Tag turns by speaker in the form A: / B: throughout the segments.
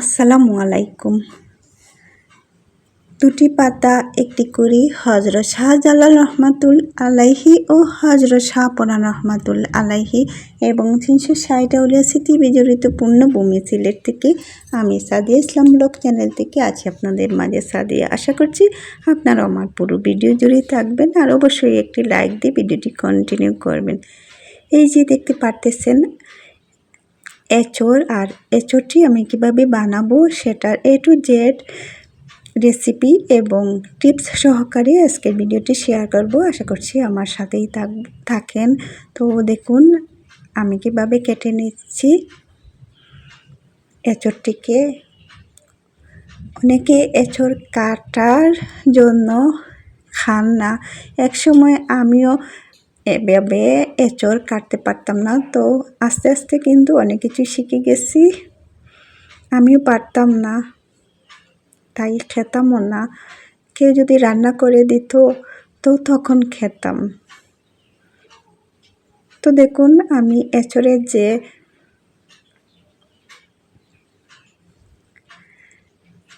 A: আসসালামু আলাইকুম। দুটি পাতা, একটি করি হজরত শাহজালাল রহমাতুল আলাইহি ও হজরত শাহপরান রহমাতুল আলাইহি এবং তিনশো ষাট আউলিয়া স্মৃতি বিজড়িত পূর্ণভূমি সিলেট থেকে আমি সাদিয়া ইসলাম ব্লগ চ্যানেল থেকে আছি আপনাদের মাঝে সাদিয়া। আশা করছি আপনারা আমার পুরো ভিডিও জুড়ে থাকবেন আর অবশ্যই একটি লাইক দিয়ে ভিডিওটি কন্টিনিউ করবেন। এই যে দেখতে পারতেছেন এঁচড় আর এঁচড়টি আমি কীভাবে বানাবো সেটার এ টু জেড রেসিপি এবং টিপস সহকারে আজকের ভিডিওটি শেয়ার করব। আশা করছি আমার সাথেই থাকেন। তো দেখুন, আমি কীভাবে কেটে নিচ্ছি। এঁচড়টিকে অনেকে এঁচড় কাটার জন্য খান না। একসময় আমিও এভাবে এঁচড় কাটতে পারতাম না। তো আস্তে আস্তে কিন্তু অনেক কিছু শিখে গেছি। আমিও পারতাম না, তাই খেতামও না। কেউ যদি রান্না করে দিত, তো তখন খেতাম। তো দেখুন, আমি এঁচড়ের যে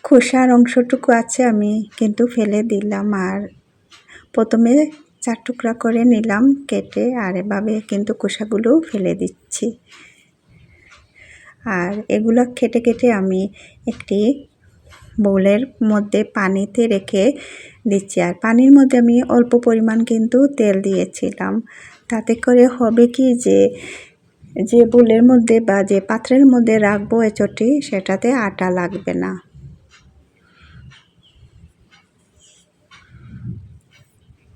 A: খোসার অংশটুকু আছে, আমি কিন্তু ফেলে দিলাম। আর প্রথমে চার টুকরা করে নিলাম কেটে, আর এভাবে কিন্তু কোষাগুলো ফেলে দিচ্ছি। আর এগুলো কেটে কেটে আমি একটি বোলের মধ্যে পানিতে রেখে দিচ্ছি। আর পানির মধ্যে আমি অল্প পরিমাণ কিন্তু তেল দিয়েছিলাম। তাতে করে হবে কি যে যে বোলের মধ্যে বা যে পাত্রের মধ্যে রাখব এঁচোটি, সেটাতে আটা লাগবে না।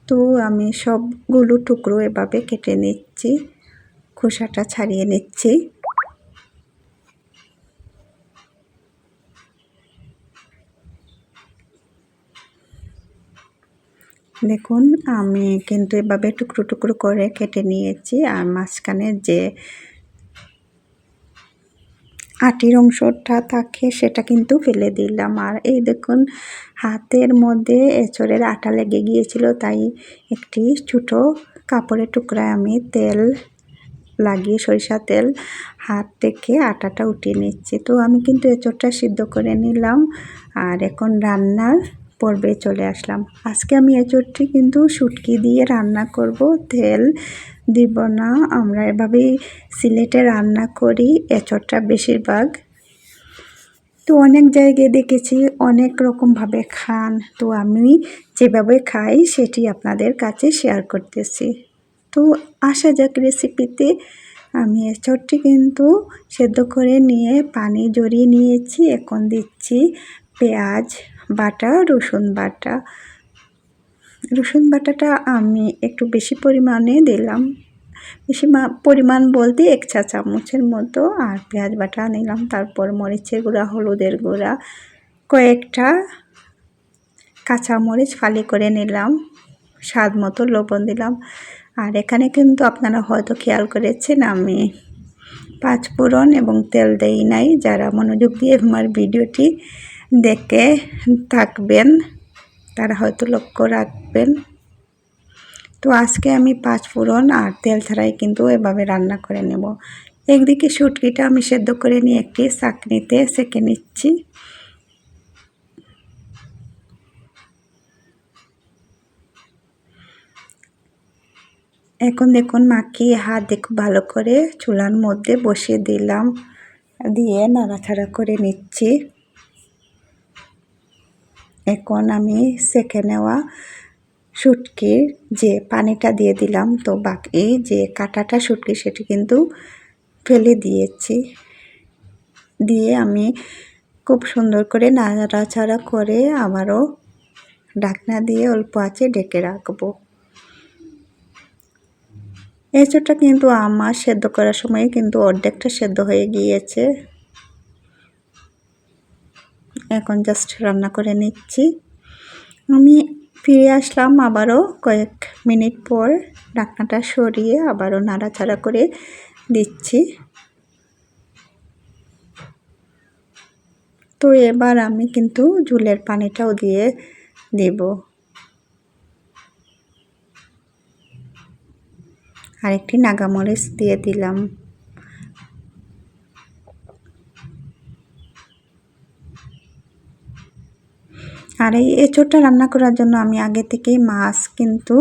A: তো আমি সবগুলো টুকরো এভাবে কেটে নিচ্ছি, খোসাটা ছাড়িয়ে নিচ্ছি। দেখুন, আমি কিন্তু এভাবে টুকরো টুকরো করে কেটে নিয়েছি, আর মাঝখানে যে আটির অংশটা থাকে সেটা কিন্তু ফেলে দিলাম। আর এই দেখুন, হাতের মধ্যে এঁচড়ের আটা লেগে গিয়েছিল, তাই একটি ছোটো কাপড়ের টুকরায় আমি তেল লাগিয়ে সরিষা তেল হাত থেকে আটাটা উঠিয়ে নিচ্ছি। তো আমি কিন্তু এঁচড়টা সিদ্ধ করে নিলাম। আর এখন রান্নার পর্বে চলে আসলাম। আজকে আমি এঁচড়টি কিন্তু শুটকি দিয়ে রান্না করব। তেল দিব না। আমরা এভাবেই সিলেটে রান্না করি এঁচড়টা বেশিরভাগ। তো অনেক জায়গায় দেখেছি, অনেক রকমভাবে খান। তো আমি যেভাবে খাই সেটি আপনাদের কাছে শেয়ার করতেছি। তো আসা যাক রেসিপিতে আমি এঁচড়টি কিন্তু সেদ্ধ করে নিয়ে পানি জড়িয়ে নিয়েছি। এখন দিচ্ছি পেঁয়াজ। বাটা, রসুন বাটা। রসুন বাটাটা আমি একটু বেশি পরিমাণে দিলাম। বেশি পরিমাণ বলতে এক চা চামচের মতো আর পেঁয়াজ বাটা নিলাম। তারপর মরিচের গুঁড়া, হলুদের গুঁড়া, কয়েকটা কাঁচা মরিচ ফালি করে নিলাম। স্বাদ মতো লবণ দিলাম। আর এখানে কিন্তু আপনারা হয়তো খেয়াল করেছেন, আমি পাঁচ ফোড়ন এবং তেল দেই নাই। যারা মনোযোগ দিয়ে আমার ভিডিওটি দেখে থাকবেন, তারা হয়তো লক্ষ্য রাখবেন। তো আজকে আমি পাঁচ ফোড়ন আর তেল ছাড়াই কিন্তু এভাবে রান্না করে নেব। একদিকে শুটকিটা আমি সেদ্ধ করে নিয়ে একটি চাকনিতে সেঁকে নিচ্ছি। এখন দেখুন মাখিয়ে হাত দেখুন ভালো করে চুলার মধ্যে বসিয়ে দিলাম, দিয়ে নাড়াচাড়া করে নিচ্ছি। এখন আমি সেঁকে নেওয়া শুটকির যে পানিটা দিয়ে দিলাম, তো বাকি যে কাটাটা শুটকি সেটি কিন্তু ফেলে দিয়েছি। দিয়ে আমি খুব সুন্দর করে নাড়াচাড়া করে আবারও ঢাকনা দিয়ে অল্প আছে ডেকে রাখব। এঁচোড়টা কিন্তু আমার সেদ্ধ করার সময় কিন্তু অর্ধেকটা সেদ্ধ হয়ে গিয়েছে। এখন জাস্ট রান্না করে নিচ্ছি। আমি ফিরে আসলাম আবারও কয়েক মিনিট পর, ঢাকনাটা সরিয়ে আবারও নাড়াচাড়া করে দিচ্ছি। তো এবার আমি কিন্তু ঝুলের পানিটাও দিয়ে দেব। আরেকটি নাগামরিচ দিয়ে দিলাম। আর এই এঁচোড়টা রান্না করার জন্য আমি আগে থেকেই মাছ কিন্তু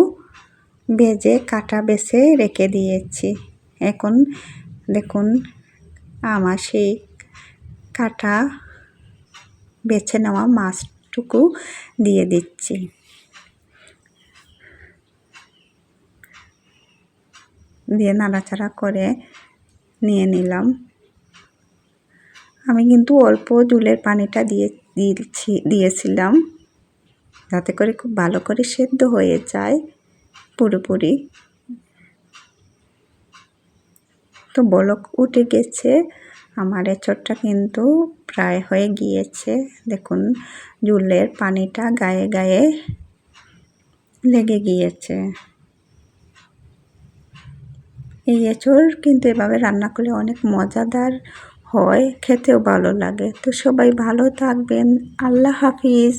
A: বেজে, কাটা বেছে রেখে দিয়েছি। এখন দেখুন, আমার সেই কাটা বেছে নেওয়া মাছটুকু দিয়ে দিচ্ছি। দিয়ে নাড়াচাড়া করে নিয়ে নিলাম। আমি কিন্তু অল্প জুলের পানিটা দিয়ে দিয়েছি দিয়েছিলাম। যাতে করে খুব ভালো করে সেদ্ধ হয়ে যায় পুরোপুরি। তো বলক উঠে গেছে। আমার এঁচড়টা কিন্তু প্রায় হয়ে গিয়েছে। দেখুন জুলের পানিটা গায়ে গায়ে লেগে গিয়েছে। এই এঁচড় কিন্তু এভাবে রান্না করলে অনেক মজাদার হয় খেতেও ভালো লাগে। তো সবাই ভালো থাকবেন। আল্লাহ হাফিজ।